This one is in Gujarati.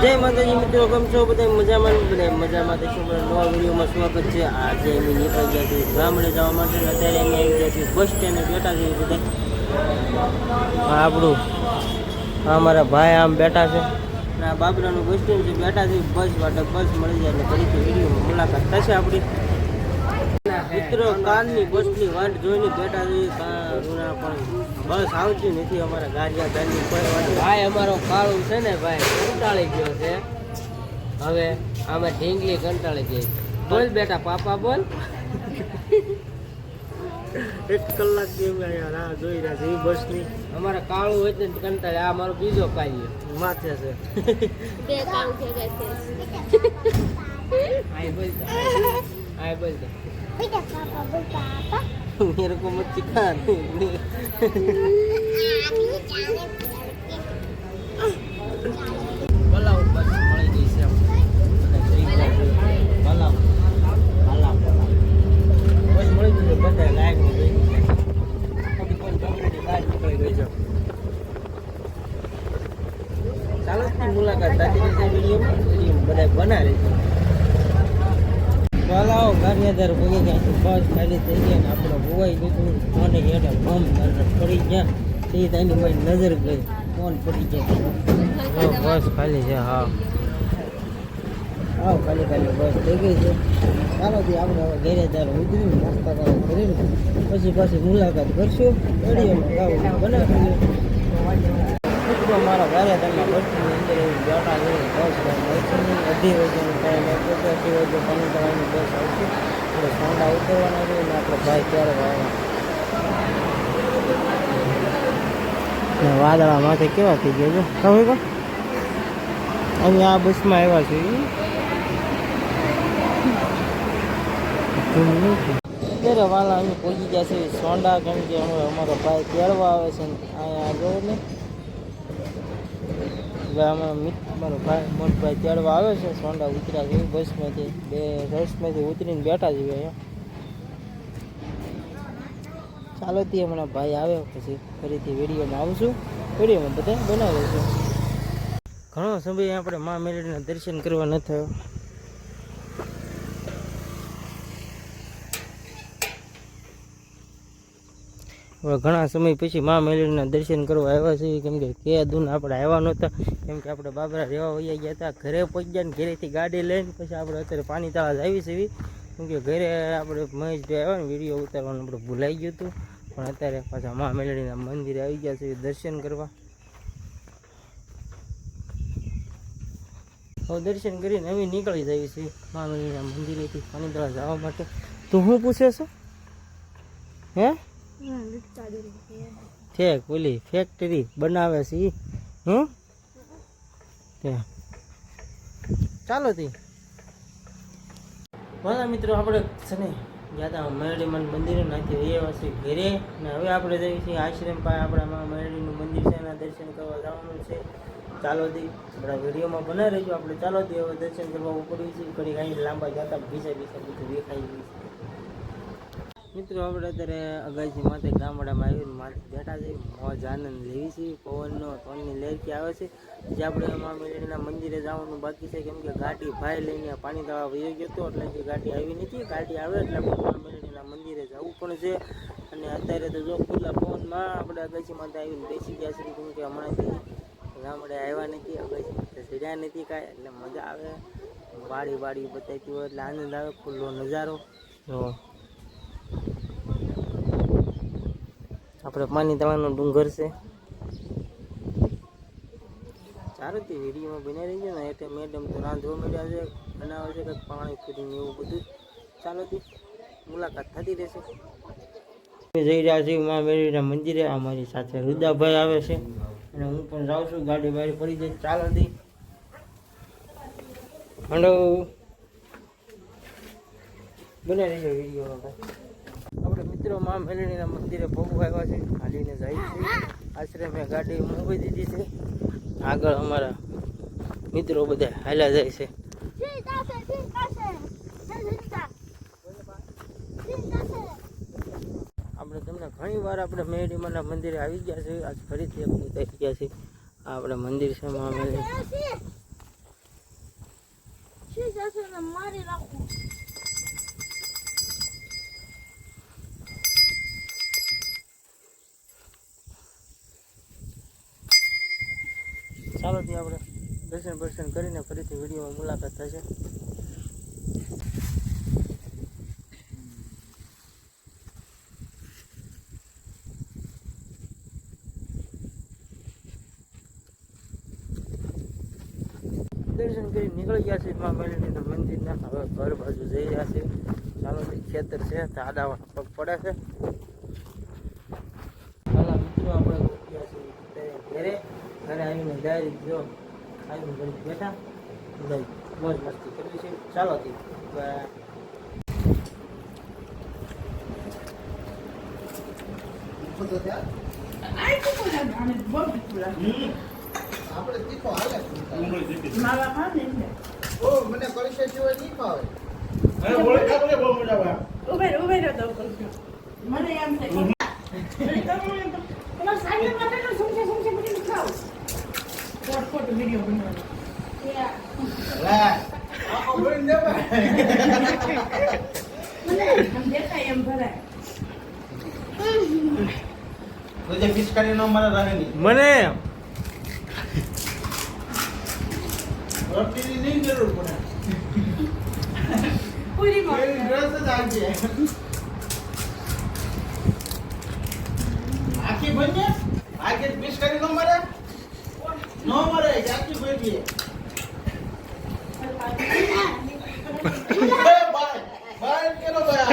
જય માતાજી મિત્રો, કેમ છો? બધા મજામાં બધા મજામાં તો શું બધા નવા વિડીયોમાં સ્વાગત છે. આજે અમે નીકળી ગયા છીએ ગામડે જવા માટે અત્યારે અમે આવી ગયા છીએ બસ સ્ટેન્ડે બેઠા છીએ બધા. આપણું અમારા ભાઈ આમ બેઠા છે. અને આ બાબરાનું બસ સ્ટેન્ડ છે, બેઠા છે બસ માટે બસ મળી જાય એટલે ફરીથી વિડીયોમાં મુલાકાત થશે આપણી. મિત્રો કાનની બસની વાટ જોઈને બેઠા છે રૂના પણ બસ આવતી નથી અમારા ગાડિયા ગાડી કોઈ વાત. ભાઈ અમારો કાળું છે ને ભાઈ કંટાળી ગયો છે. હવે આમાં ઢીંગલી કંટાળી ગઈ. બોલ બેટા પાપા બોલ. એક કલાક જેવું રાહ જોઈ રહ્યા છે એ બસની. અમારા કાળું હોય ને કંટાળે આ મારો બીજો કાર્ય માથે છે. બે કામ ભેગા છે. આય બોલતા આય બોલ এরকম হচ্ছে আমি ભોગી ગયા છે બસ ખાલી થઈ ગયા ને આપણે હોવાઈ દીધું ફોને હેઠળ ફોન પડી ગયા. તે તેની મારી નજર ગઈ. ફોન પડી ગયા? બસ ખાલી છે હા. હા ખાલી ખાલી બસ થઈ ગઈ છે. ચાલો થી આપણે હવે ગેરેદાર ઉતરીને નાસ્તા કરો કરીને પછી પાછી મુલાકાત કરશું. વિડીયોમાં ગાવું બનાવીએ મિત્રો મારા ગારિયાદારના બસની અંદર એવું બેઠા છે બસ મળશે નહીં અઢી વાગ્યાનો ટાઈમ આપ્યો છે અઢી વાગે પાણી કરવાની બસ આવશે આપણે સોંડા ઉતરવાના છે અને આપણે ભાઈ ત્યારે વાળવા વાદળા માથે કેવા થઈ ગયા છે ખબર કો અમે આ બસમાં આવ્યા છીએ અત્યારે વાલા અમે પહોંચી ગયા છે સોંડા કેમ કે હવે અમારો ભાઈ તેડવા આવે છે ને, અહીંયા જો ને. મારો ભાઈ મોટભાઈ આવે છે, સોંડા ઉતર્યા છે, બસમાંથી બે બસમાંથી ઉતરીને બેઠા અહીંયા. ચાલો તે હમણાં ભાઈ આવે, પછી ફરીથી વિડીયોમાં આવશું વિડીયોમાં બધા બનાવીશું ઘણો સમય આપણે મા મેલડીના દર્શન કરવા ન થયો. ઘણા સમય પછી મા મેલડીના દર્શન કરવા આવ્યા છીએ. કેમ કે કે દૂન આપણે આવ્યા નહોતા. કેમ કે આપણે બાબરા રહેવા વૈયા ગયા હતા. ઘરે પહોંચી ને ઘરેથી ગાડી લઈને પછી આપણે અત્યારે પાણી તાળા આવી છે કેમ કે ઘરે આપણે મહેશભાઈ આવ્યા ને વીડિયો ઉતારવાનું આપણે ભૂલાઈ ગયું હતું. પણ અત્યારે પાછા મા મેલડીના મંદિરે આવી ગયા છે દર્શન કરવા. હવે દર્શન કરીને અમે નીકળી જઈએ છીએ મા મેલડીના મંદિરેથી પાણી તળા જવા માટે. તું શું પૂછે છે? હે? ઠેક ઓલી ફેક્ટરી બનાવે છે હમ? ચાલો તી. બધા મિત્રો, આપણે છે ને, ગયા મેરડીમાં મંદિરે નાખી રહ્યા છીએ ઘરે. ને હવે આપણે જઈએ છીએ આશ્રમ પાસે. આપણા મેરડીનું મંદિર છે, એના દર્શન કરવા જવાનું છે. ચાલો દી આપણા વિડીયોમાં બનાવી રહીશું આપણે. ચાલો દી હવે દર્શન કરવા ઉપડીએ છે. ઘડી કાંઈ લાંબા જતા બીજા બીજા બધું દેખાઈ ગયું છે. મિત્રો, આપણે અત્યારે અગાસી માથે ગામડામાં આવીને માથે બેઠા છે મોજ, આનંદ લેવી છે. પવનનો, પવનની લહેરકી આવે છે. જે આપણે મા મેળીના મંદિરે જવાનું બાકી છે, કેમ કે ગાડી ભાઈ લઈને પાણી તળાવ વયો ગયો હતો, એટલે કે ગાડી આવી નથી. ગાડી આવે એટલે મા મેળીના મંદિરે જવું પણ છે. અને અત્યારે તો જો ખુલ્લા પવનમાં આપણે અગાસી માથે આવીને બેસી ગયા છે કેમ કે હમણાંથી ગામડે આવ્યા નથી અગાસી માથે ચડ્યા નથી કાંઈ. એટલે મજા આવે. વાડી વાડી બતાવતી હોય એટલે આનંદ આવે, ખુલ્લો નજારો. જો આપણે પાણી તળાવનો ડુંગર છે. સારું તે વિડીયોમાં બની રહી છે ને એટલે મેડમ તો રાંધવા મળ્યા છે બનાવે છે કંઈક પાણી પૂરીને એવું બધું. ચાલો તે મુલાકાત થતી રહેશે. અમે જઈ રહ્યા છીએ મા મેળવીના મંદિરે અમારી સાથે રુદાભાઈ આવે છે. અને હું પણ જાઉં છું ગાડી બારી પડી જાય. ચાલો દી હલો. બને રહીજો વિડીયોમાં મિત્રો મા મેલણીના મંદિરે ભોગવા આવ્યા છે હાલીને જાય છે આશરે મેં ગાડી મૂકી દીધી છે આગળ અમારા મિત્રો બધા હાલ્યા જાય છે આપણે તમને ઘણી વાર આપણે મેળીમાના મંદિરે આવી ગયા છે આજ ફરીથી આપણે થઈ ગયા છે આપણે મંદિર છે મા મેળી મારી રાખું ચાલો ત્યાં આપણે દર્શન બર્શન કરીને ફરીથી વિડીયોમાં મુલાકાત થશે દર્શન કરી નીકળી ગયા છે મા તો મંદિરના. હવે ઘર બાજુ જઈ રહ્યા છે ચાલો ખેતર છે તો પગ પડે છે. હાલા મિત્રો છીએ ઘરે. ઘરે આવીને ડાયરી જો આવીને ઘરે બેઠા બધા મોજ મસ્તી કરવી છે ચાલો તી બાય. આપણે તીખો હાલે ઓ મને પરિચય સિવાય નહીં ફાવે મને એમ થાય ખાવ ફોટ વીડિયો બનાવવાનો આખો મને તો જે પિચકારી નો મારે રહે નહીં મને રોટીની નહીં જરૂર પડે પૂરી એની માં રસ જ આવશે આખી બને આખી પિચકારી નો મરે નો મરે આખી બની બાય કેનો બાય